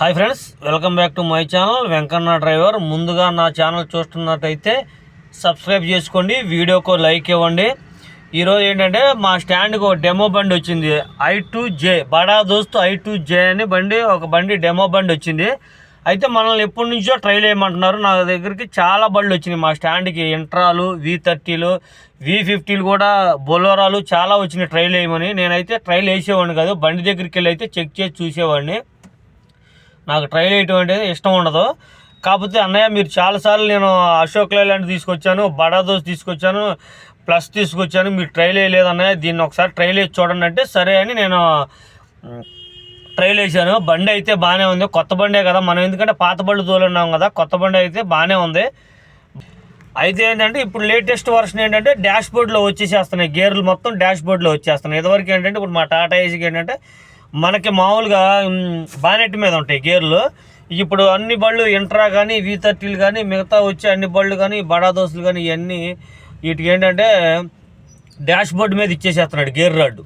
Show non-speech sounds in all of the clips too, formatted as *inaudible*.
Hi friends welcome back to my channel Venkanna driver ముందుగా నా channel చూస్తున్నట్టయితే subscribe చేసుకోండి వీడియోకు లైక్ ఇవ్వండి. ఈరోజు ఏంటంటే మా స్టాండ్కి ఒక డెమో బండి వచ్చింది ఐ టు జే బడా దోస్తు ఐ టు జే అని బండి ఒక బండి డెమో బండి వచ్చింది. అయితే మనల్ని ఎప్పటి నుంచో ట్రైల్ వేయమంటున్నారు నా దగ్గరికి చాలా బళ్ళు వచ్చినాయి మా స్టాండ్కి ఇంట్రాలు వి థర్టీలు వి ఫిఫ్టీలు కూడా బొలోరాలు చాలా వచ్చినాయి ట్రైల్ వేయమని నేనైతే ట్రైల్ వేసేవాడిని కాదు బండి దగ్గరికి వెళ్ళి అయితే చెక్ చేసి చూసేవాడిని. నాకు ట్రైల్ వేయటం అంటే ఇష్టం ఉండదు. కాకపోతే అన్నయ్య మీరు చాలాసార్లు నేను అశోక్ లైలాండ్ తీసుకొచ్చాను బడా దోస్ తీసుకొచ్చాను ప్లస్ తీసుకొచ్చాను మీరు ట్రైల్ వేయలేదు అన్నయ్య దీన్ని ఒకసారి ట్రైల్ వేసి చూడండి అంటే సరే అని నేను ట్రైల్ వేసాను బండి అయితే బాగానే ఉంది. కొత్త బండే కదా మనం ఎందుకంటే పాత బళ్ళు తోలున్నాం కదా కొత్త బండి అయితే బాగానే ఉంది. అయితే ఏంటంటే ఇప్పుడు లేటెస్ట్ వర్షన్ ఏంటంటే డాష్ బోర్డ్లో వచ్చేసేస్తున్నాయి. గేర్లు మొత్తం డాష్ బోర్డ్లో వచ్చేస్తున్నాయి. ఇదివరకు ఏంటంటే ఇప్పుడు మా టాటా ఏసీకి ఏంటంటే మనకి మామూలుగా బానెట్ మీద ఉంటాయి గేర్లు. ఇప్పుడు అన్ని బళ్ళు ఇంట్రా కానీ వి థర్టీలు కానీ మిగతా వచ్చే అన్ని బళ్ళు కానీ బడా దోసులు కానీ ఇవన్నీ వీటికి ఏంటంటే డాష్ బోర్డ్ మీద ఇచ్చేసేస్తున్నాడు గేర్ రాడ్డు.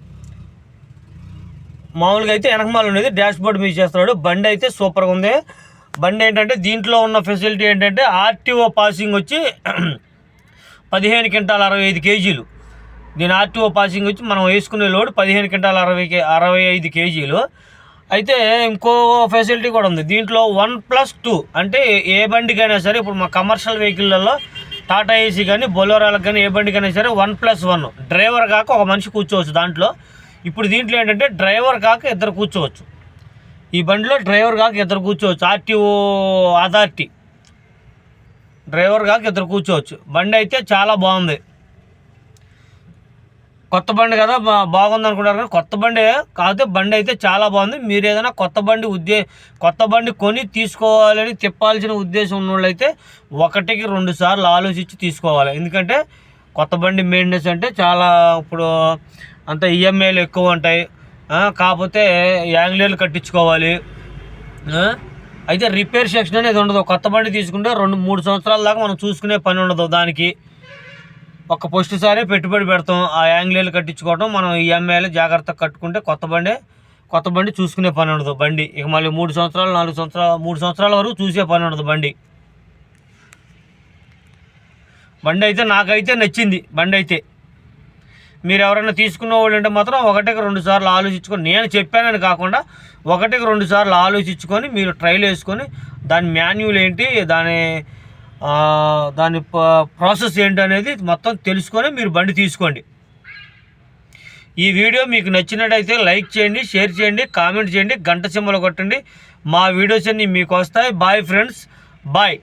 మామూలుగా అయితే వెనకమాల ఉండేది డాష్ బోర్డ్ మీద ఇచ్చేస్తున్నాడు. బండి అయితే సూపర్గా ఉంది. బండి ఏంటంటే దీంట్లో ఉన్న ఫెసిలిటీ ఏంటంటే ఆర్టీఓ పాసింగ్ వచ్చి *clears throat* పదిహేను క్వింటాల అరవై ఐదు కేజీలు. దీని ఆర్టీఓ పాసింగ్ వచ్చి మనం వేసుకునే లోడ్ పదిహేను క్వింటాల అరవై కే అరవై ఐదు కేజీలు. అయితే ఇంకో ఫెసిలిటీ కూడా ఉంది. దీంట్లో వన్ ప్లస్ టూ అంటే ఏ బండికైనా సరే ఇప్పుడు మా కమర్షియల్ వెహికల్లలో టాటా ఏసీ కానీ బొలోరాలకు కానీ ఏ బండికైనా సరే వన్ ప్లస్ వన్. డ్రైవర్ కాక ఒక మనిషి కూర్చోవచ్చు దాంట్లో. ఇప్పుడు దీంట్లో ఏంటంటే డ్రైవర్ కాక ఇద్దరు కూర్చోవచ్చు. ఈ బండిలో డ్రైవర్ కాక ఇద్దరు కూర్చోవచ్చు. ఆర్టీఓ అథారిటీ డ్రైవర్ కాక ఇద్దరు కూర్చోవచ్చు. బండి అయితే చాలా బాగుంది. కొత్త బండి కదా బా- బాగుంది అనుకుంటారు కానీ కొత్త బండి కాకపోతే బండి అయితే చాలా బాగుంది. మీరు ఏదైనా కొత్త బండి ఉద్దే కొత్త బండి కొని తీసుకోవాలని తిప్పాల్సిన ఉద్దేశం ఉన్నోళ్ళైతే ఒకటికి రెండు సార్లు ఆలోచించి తీసుకోవాలి. ఎందుకంటే కొత్త బండి మెయింటెనెన్స్ అంటే చాలా ఇప్పుడు అంత ఈఎంఐలు ఎక్కువ ఉంటాయి. కాకపోతే యాంగ్లేర్లు కట్టించుకోవాలి. అయితే రిపేర్ సెక్షన్ అనేది ఉండదు. కొత్త బండి తీసుకుంటే రెండు మూడు సంవత్సరాల దాకా మనం చూసుకునే పని ఉండదు దానికి. ఒక ఫస్ట్ సారే పెట్టుబడి పెడతాం ఆ యాంగిల్ కట్టించుకోవడం మనం ఈఎంఐలు జాగ్రత్తగా కట్టుకుంటే కొత్త బండి కొత్త బండి చూసుకునే పని ఉండదు బండి. ఇక మళ్ళీ మూడు సంవత్సరాలు నాలుగు సంవత్సరాలు మూడు సంవత్సరాల వరకు చూసే పని ఉండదు బండి. బండి అయితే నాకైతే నచ్చింది బండి అయితే. మీరు ఎవరైనా తీసుకున్న వాళ్ళు అంటే మాత్రం ఒకటికి రెండు సార్లు ఆలోచించుకొని నేను చెప్పానని కాకుండా ఒకటికి రెండు సార్లు ఆలోచించుకొని మీరు ట్రైల్ వేసుకొని దాని మాన్యువల్ ఏంటి దాని దాని ప్రాసెస్ ఏంటి అనేది మొత్తం తెలుసుకొని మీరు బండి తీసుకోండి. ఈ వీడియో మీకు నచ్చినట్టయితే లైక్ చేయండి షేర్ చేయండి కామెంట్ చేయండి గంట సింబల్ కొట్టండి. మా వీడియోస్ అన్నీ మీకు వస్తాయి. Bye friends. బాయ్.